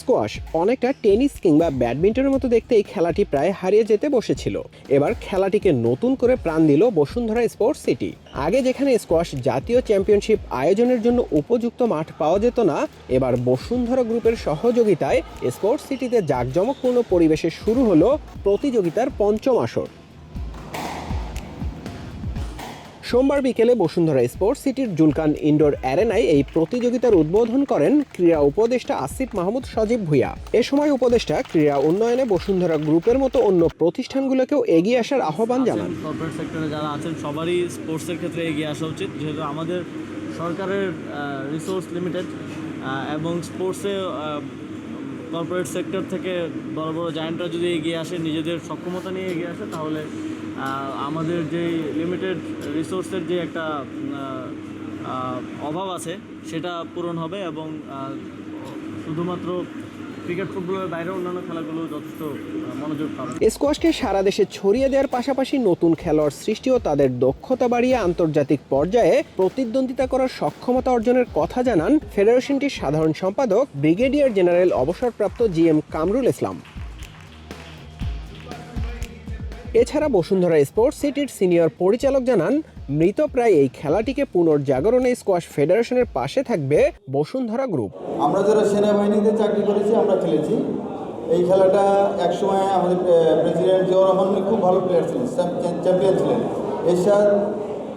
Squash অনেকটা tennis কিংবা ব্যাডমিন্টনের মতো দেখতে এই খেলাটি প্রায় হারিয়ে যেতে বসেছিল। এবার খেলাটিকে নতুন করে প্রাণ দিল বসুন্ধরা স্পোর্টস সিটি। আগে যেখানে স্কোয়াশ জাতীয় চ্যাম্পিয়নশিপ আয়োজনের জন্য উপযুক্ত মাঠ পাওয়া যেত না, এবার বসুন্ধরা গ্রুপের সহযোগিতায় স্পোর্টস সিটিতে জাঁকজমকপূর্ণ পরিবেশে শুরু হলো প্রতিযোগিতার পঞ্চম আসর। সোমবার বিকেলে বসুন্ধরা স্পোর্টস সিটির জুলকান ইনডোর অ্যারেনায় এই প্রতিযোগিতার উদ্বোধন করেন ক্রীড়া উপদেষ্টা আসিফ মাহমুদ সজীব ভুইয়া। এ সময় উপদেষ্টা ক্রীড়া উন্নয়নে বসুন্ধরা গ্রুপের মতো অন্য প্রতিষ্ঠানগুলোকেও এগিয়ে আসার আহ্বান জানান। কর্পোরেট সেক্টরে যারা আছেন, সবারই স্পোর্টসের ক্ষেত্রে এগিয়ে আসা উচিত। যেহেতু আমাদের সরকারের রিসোর্স লিমিটেড এবং স্পোর্টসে কর্পোরেট সেক্টর থেকে বড় বড় জায়েন্টরা যদি এগিয়ে আসে, নিজেদের সক্ষমতা নিয়ে এগিয়ে আসে, তাহলে আমাদের যে লিমিটেড রিসোর্সের যে একটা অভাব আছে, সেটা পূরণ হবে এবং শুধুমাত্র ক্রিকেট, ফুটবলের বাইরে অন্যান্য খেলাগুলো যথেষ্ট মনোযোগ পাবে স্কোয়াশকে সারা দেশে ছড়িয়ে দেওয়ার পাশাপাশি নতুন খেলোয়াড় সৃষ্টি ও তাদের দক্ষতা বাড়িয়ে আন্তর্জাতিক পর্যায়ে প্রতিদ্বন্দ্বিতা করার সক্ষমতা অর্জনের কথা জানান ফেডারেশনটির সাধারণ সম্পাদক ব্রিগেডিয়ার জেনারেল অবসরপ্রাপ্ত জি এম কামরুল ইসলাম। এছাড়া বসুন্ধরা স্পোর্টস সিটির সিনিয়র পরিচালক জানান মৃতপ্রায় এই খেলাটিকে পুনর্জাগরণে স্কোয়াশ ফেডারেশনের পাশে থাকবে বসুন্ধরা গ্রুপ। আমরা যারা সেনাবাহিনীতে চাকরি করেছি, আমরা খেলেছি। এই খেলাটা একসময় আমাদের প্রেসিডেন্ট জিয়াউর রহমান খুব ভালো প্লেয়ার ছিলেন চ্যাম্পিয়ন ছিলেন। এরশাদ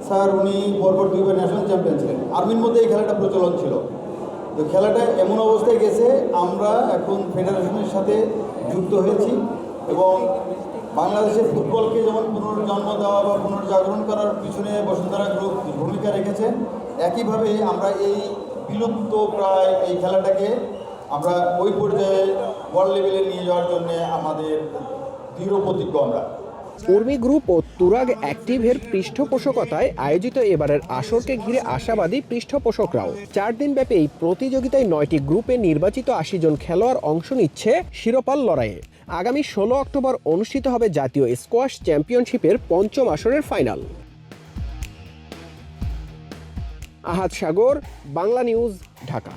স্যার, উনি পরপর দুইবার ন্যাশনাল চ্যাম্পিয়ন ছিলেন। আর্মির মধ্যে এই খেলাটা প্রচলন ছিল। তো খেলাটা এমন অবস্থায় গেছে, আমরা এখন ফেডারেশনের সাথে যুক্ত হয়েছি এবং বাংলাদেশের ফুটবলকে যেমন পুনর্জন্ম দেওয়া বা পুনর্জাগরণ করার পিছনে বসুন্ধরা গ্রুপ ভূমিকা রেখেছে, একইভাবে আমরা এই বিলুপ্ত প্রায় এই খেলাটাকে আমরা ওই পর্যায়ে ওয়ার্ল্ড লেভেলে নিয়ে যাওয়ার জন্যে আমাদের দৃঢ় প্রতিজ্ঞ আমরা। উর্মি গ্রুপ ও তুরাগ অ্যাক্টিভের পৃষ্ঠপোষকতায় আয়োজিত এবারের আসরকে ঘিরে আশাবাদী পৃষ্ঠপোষকরাও। চার দিন ব্যাপী এই প্রতিযোগিতায় নয়টি গ্রুপে নির্বাচিত আশি জন খেলোয়াড় অংশ নিচ্ছে শিরোপাল লড়াইয়ে। আগামী ষোলো অক্টোবর অনুষ্ঠিত হবে জাতীয় স্কোয়াশ চ্যাম্পিয়নশিপের পঞ্চম আসরের ফাইনাল। আহাদ সাগর, বাংলা নিউজ, ঢাকা।